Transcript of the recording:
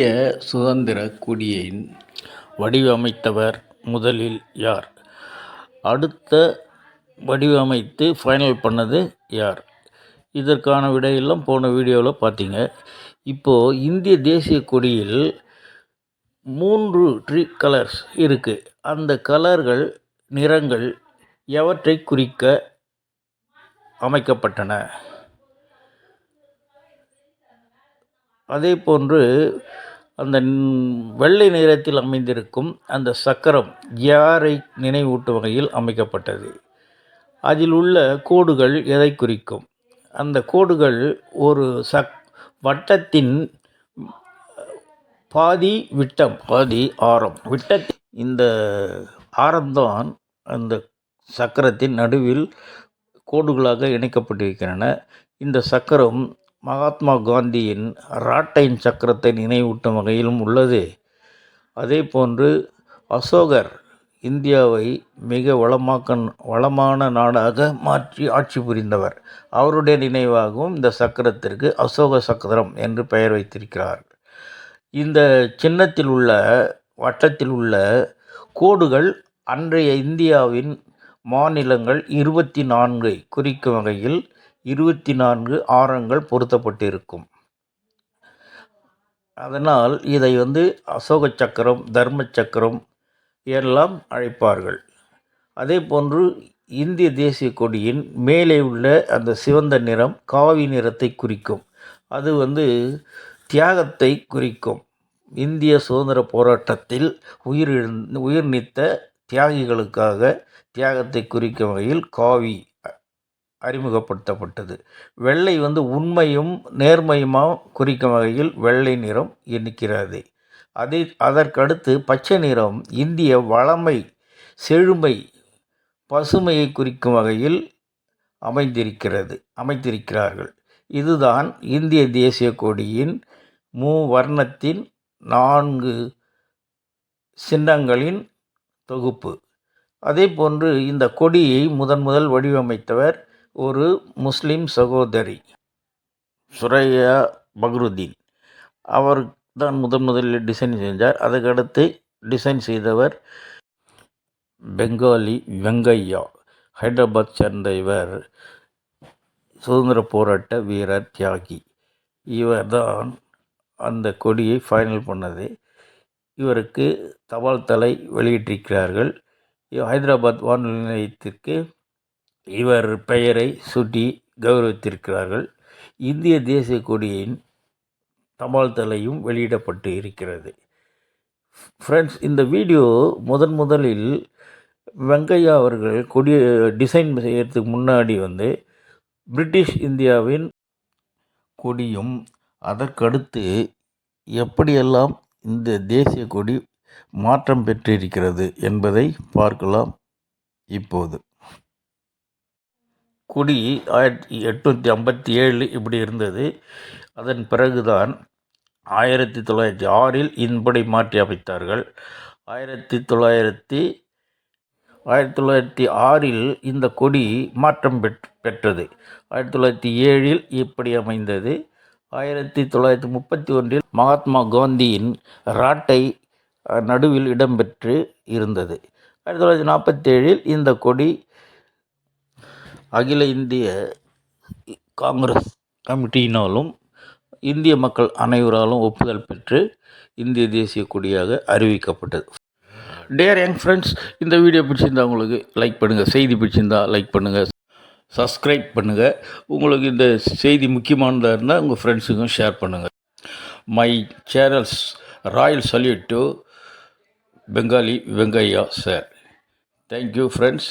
இந்திய சுதந்திர கொடியை வடிவமைத்தவர் முதலில் யார்? அடுத்த வடிவமைத்து ஃபைனல் பண்ணது யார்? இதற்கான விடையெல்லாம் போன வீடியோவில் பார்த்தீங்க. இப்போது இந்திய தேசிய கொடியில் மூன்று ட்ரீ கலர்ஸ் இருக்குது அந்த கலர்கள் நிறங்கள் எவற்றை குறிக்க அமைக்கப்பட்டன? அதே போன்று அந்த வெள்ளை நிறத்தில் அமைந்திருக்கும் அந்த சக்கரம் யாரை நினைவூட்டும் வகையில் அமைக்கப்பட்டது? அதில் உள்ள கோடுகள் எதை குறிக்கும்? அந்த கோடுகள் ஒரு சக் வட்டத்தின் பாதி விட்டம் பாதி ஆரம். விட்ட இந்த ஆரம்தான் அந்த சக்கரத்தின் நடுவில் கோடுகளாக இணைக்கப்பட்டிருக்கின்றன. இந்த சக்கரம் மகாத்மா காந்தியின் ராட்டைன் சக்கரத்தை நினைவூட்டும் வகையிலும் உள்ளது. அதே போன்று அசோகர் இந்தியாவை மிக வளமாக்க வளமான நாடாக மாற்றி ஆட்சி புரிந்தவர். அவருடைய நினைவாகவும் இந்த சக்கரத்திற்கு அசோக சக்கரம் என்று பெயர் வைத்திருக்கிறார். இந்த சின்னத்தில் உள்ள வட்டத்தில் உள்ள கோடுகள் அன்றைய இந்தியாவின் மாநிலங்கள் இருபத்தி நான்கை குறிக்கும் வகையில் இருபத்தி நான்கு ஆரங்கள் பொருத்தப்பட்டிருக்கும். அதனால் இதை வந்து அசோக சக்கரம் தர்ம சக்கரம் எல்லாம் அழைப்பார்கள். அதே போன்று இந்திய தேசிய கொடியின் மேலே உள்ள அந்த சிவந்த நிறம் காவி நிறத்தை குறிக்கும். அது வந்து தியாகத்தை குறிக்கும். இந்திய சுதந்திர போராட்டத்தில் உயிர் உயிர் நீத்த தியாகிகளுக்காக தியாகத்தை குறிக்கும் வகையில் காவி அறிமுகப்படுத்தப்பட்டது. வெள்ளை வந்து உண்மையும் நேர்மையுமாக குறிக்கும் வகையில் வெள்ளை நிறம் இருக்கிறது அதை அதற்கடுத்து பச்சை நிறம் இந்திய வளமை செழுமை பசுமையை குறிக்கும் வகையில் அமைந்திருக்கிறது அமைத்திருக்கிறார்கள் இதுதான் இந்திய தேசிய கொடியின் மூவர்ணத்தின் நான்கு சின்னங்களின் தொகுப்பு. அதே போன்று இந்த கொடியை முதன் முதல் வடிவமைத்தவர் ஒரு முஸ்லீம் சகோதரி சுரையா பக்ருதீன். அவர் தான் முதன் முதலில் டிசைன் செஞ்சார். அதுக்கடுத்து டிசைன் செய்தவர் பெங்காலி வெங்கையா. ஹைதராபாத் சேர்ந்த இவர் சுதந்திர போராட்ட வீரர் தியாகி. இவர் தான் அந்த கொடியை ஃபைனல் பண்ணது. இவருக்கு தபால் தலை வெளியிட்டிருக்கிறார்கள். ஹைதராபாத் வானொலி நிலையத்திற்கு இவர் பெயரை சூட்டி கௌரவித்திருக்கிறார்கள். இந்திய தேசிய கொடியின் தபால் தலையும் வெளியிடப்பட்டு இருக்கிறது. ஃப்ரெண்ட்ஸ் இந்த வீடியோ முதன் முதலில் வெங்கையா அவர்கள் கொடி டிசைன் செய்யறதுக்கு முன்னாடி வந்து பிரிட்டிஷ் இந்தியாவின் கொடியும் அதற்கடுத்து எப்படியெல்லாம் இந்த தேசிய கொடி மாற்றம் பெற்றிருக்கிறது என்பதை பார்க்கலாம் இப்போது. கொடி ஆயிரத்தி எட்நூற்றி ஐம்பத்தி ஏழு இப்படி இருந்தது. அதன் பிறகுதான் ஆயிரத்தி தொள்ளாயிரத்தி ஆறில் இன்படி மாற்றி அமைத்தார்கள். ஆயிரத்தி தொள்ளாயிரத்தி ஆயிரத்தி தொள்ளாயிரத்தி ஆறில் இந்த கொடி மாற்றம் பெற் பெற்றது. ஆயிரத்தி தொள்ளாயிரத்தி ஏழில் இப்படி அமைந்தது. ஆயிரத்தி தொள்ளாயிரத்தி முப்பத்தி ஒன்றில் மகாத்மா காந்தியின் ராட்டை நடுவில் இடம்பெற்று இருந்தது. ஆயிரத்தி தொள்ளாயிரத்தி நாற்பத்தேழில் இந்த கொடி அகில இந்திய காங்கிரஸ் கமிட்டியினாலும் இந்திய மக்கள் அனைவராலும் ஒப்புதல் பெற்று இந்திய தேசிய கொடியாக அறிவிக்கப்பட்டது. டேர் யங் ஃப்ரெண்ட்ஸ் இந்த வீடியோ பிடிச்சிருந்தா உங்களுக்கு லைக் பண்ணுங்கள் செய்தி பிடிச்சிருந்தா லைக் பண்ணுங்கள் சப்ஸ்கிரைப் பண்ணுங்கள் உங்களுக்கு இந்த செய்தி முக்கியமானதாக இருந்தால் உங்கள் ஃப்ரெண்ட்ஸுக்கும் ஷேர் பண்ணுங்கள் my channels royal salute to Pingali Venkayya sir thank you friends